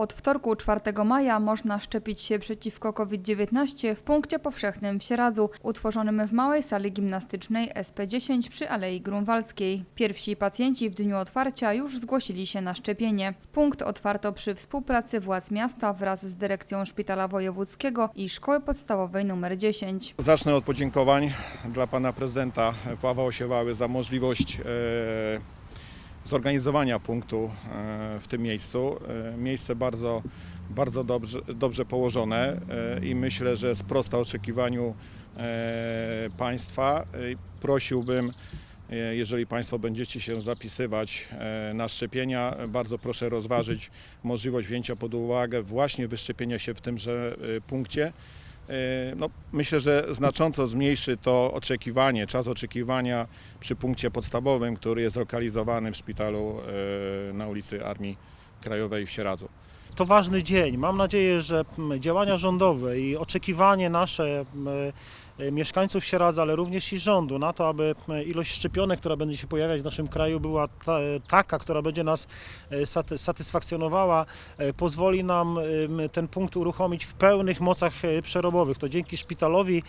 Od wtorku 4 maja można szczepić się przeciwko COVID-19 w punkcie powszechnym w Sieradzu, utworzonym w małej sali gimnastycznej SP10 przy Alei Grunwaldzkiej. Pierwsi pacjenci w dniu otwarcia już zgłosili się na szczepienie. Punkt otwarto przy współpracy władz miasta wraz z dyrekcją Szpitala Wojewódzkiego i Szkoły Podstawowej nr 10. Zacznę od podziękowań dla pana prezydenta Pawła Osiewały za możliwość e, zorganizowania punktu e, w tym miejscu. E, miejsce bardzo, bardzo dobrze, dobrze położone e, i myślę, że sprosta oczekiwaniu państwa. Prosiłbym, jeżeli państwo będziecie się zapisywać na szczepienia, bardzo proszę rozważyć możliwość wzięcia pod uwagę właśnie wyszczepienia się w tymże punkcie. E, No, myślę, że znacząco zmniejszy to oczekiwanie, czas oczekiwania przy punkcie podstawowym, który jest lokalizowany w szpitalu e, na ulicy Armii Krajowej w Sieradzu. To ważny dzień. Mam nadzieję, że działania rządowe i oczekiwanie nasze mieszkańców Sieradza, ale również i rządu na to, aby m, ilość szczepionek, która będzie się pojawiać w naszym kraju była ta, taka, która będzie nas e, saty- satysfakcjonowała, e, pozwoli nam ten punkt uruchomić w pełnych mocach e, przerobowych. To dzięki szpitalowi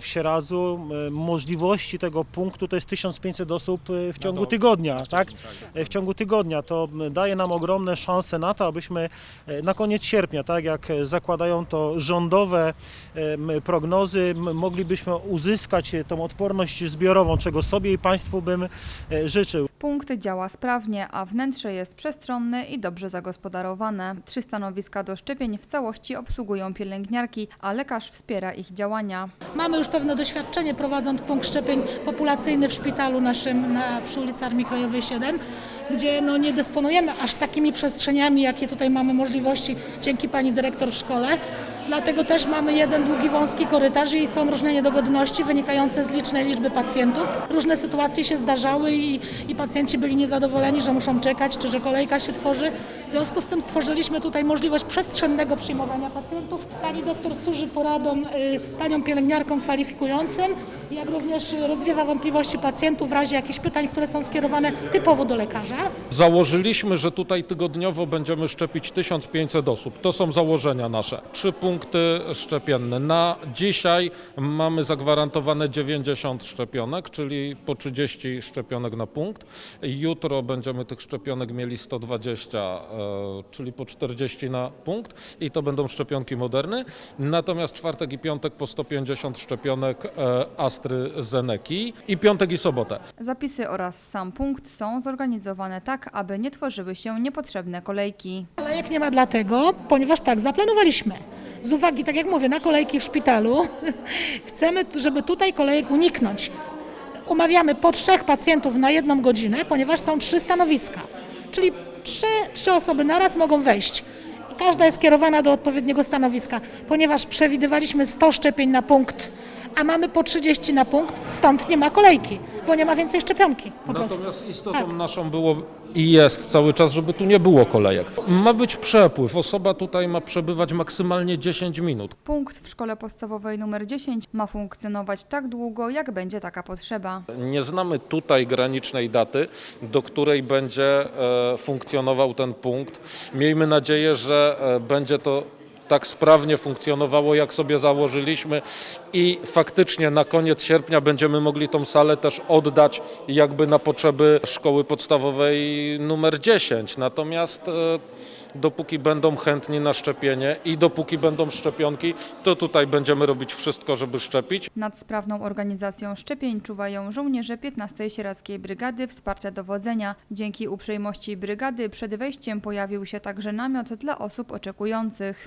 w Sieradzu możliwości tego punktu to jest 1500 osób e, w ciągu tygodnia, tak? w ciągu tygodnia. To daje nam ogromne szanse na to, abyśmy e, na koniec sierpnia, tak jak e, zakładają to rządowe prognozy, moglibyśmy uzyskać e, tą odporność zbiorową, czego sobie i Państwu bym e, życzył. Punkt działa sprawnie, a wnętrze jest przestronne i dobrze zagospodarowane. Trzy stanowiska do szczepień w całości obsługują pielęgniarki, a lekarz wspiera ich działania. Mamy już pewne doświadczenie prowadząc punkt szczepień populacyjny w szpitalu naszym na, przy ulicy Armii Krajowej 7, gdzie no, nie dysponujemy aż takimi przestrzeniami, jakie tutaj mamy możliwości dzięki pani dyrektor w szkole. Dlatego też mamy jeden długi, wąski korytarz i są różne niedogodności wynikające z licznej liczby pacjentów. Różne sytuacje się zdarzały i, i pacjenci byli niezadowoleni, że muszą czekać, czy że kolejka się tworzy. W związku z tym stworzyliśmy tutaj możliwość przestrzennego przyjmowania pacjentów. Pani doktor służy poradą y, paniom pielęgniarkom kwalifikującym, jak również rozwiewa wątpliwości pacjentów w razie jakichś pytań, które są skierowane typowo do lekarza. Założyliśmy, że tutaj tygodniowo będziemy szczepić 1500 osób. To są założenia nasze. Trzy punkty szczepienne. Na dzisiaj mamy zagwarantowane 90 szczepionek, czyli po 30 szczepionek na punkt. Jutro będziemy tych szczepionek mieli 120, e, czyli po 40 na punkt i to będą szczepionki moderny. Natomiast czwartek i piątek po 150 szczepionek e, Astry Zeneki i piątek i sobotę. Zapisy oraz sam punkt są zorganizowane tak, aby nie tworzyły się niepotrzebne kolejki. Kolejek nie ma dlatego, ponieważ tak zaplanowaliśmy. Z uwagi, tak jak mówię, na kolejki w szpitalu, chcemy, żeby tutaj kolejek uniknąć. Umawiamy po trzech pacjentów na jedną godzinę, ponieważ są trzy stanowiska. Czyli trzy, trzy osoby naraz mogą wejść. I każda jest kierowana do odpowiedniego stanowiska. Ponieważ przewidywaliśmy 100 szczepień na punkt, a mamy po 30 na punkt, stąd nie ma kolejki, bo nie ma więcej szczepionki po prostu. Natomiast istotą Tak. naszą było i jest cały czas, żeby tu nie było kolejek. Ma być przepływ. Osoba tutaj ma przebywać maksymalnie 10 minut. Punkt w szkole podstawowej nr 10 ma funkcjonować tak długo, jak będzie taka potrzeba. Nie znamy tutaj granicznej daty, do której będzie e, funkcjonował ten punkt. Miejmy nadzieję, że e, będzie to tak sprawnie funkcjonowało, jak sobie założyliśmy i faktycznie na koniec sierpnia będziemy mogli tą salę też oddać jakby na potrzeby szkoły podstawowej numer 10. Natomiast e, dopóki będą chętni na szczepienie i dopóki będą szczepionki, to tutaj będziemy robić wszystko, żeby szczepić. Nad sprawną organizacją szczepień czuwają żołnierze 15 Sieradzkiej Brygady Wsparcia Dowodzenia. Dzięki uprzejmości brygady przed wejściem pojawił się także namiot dla osób oczekujących.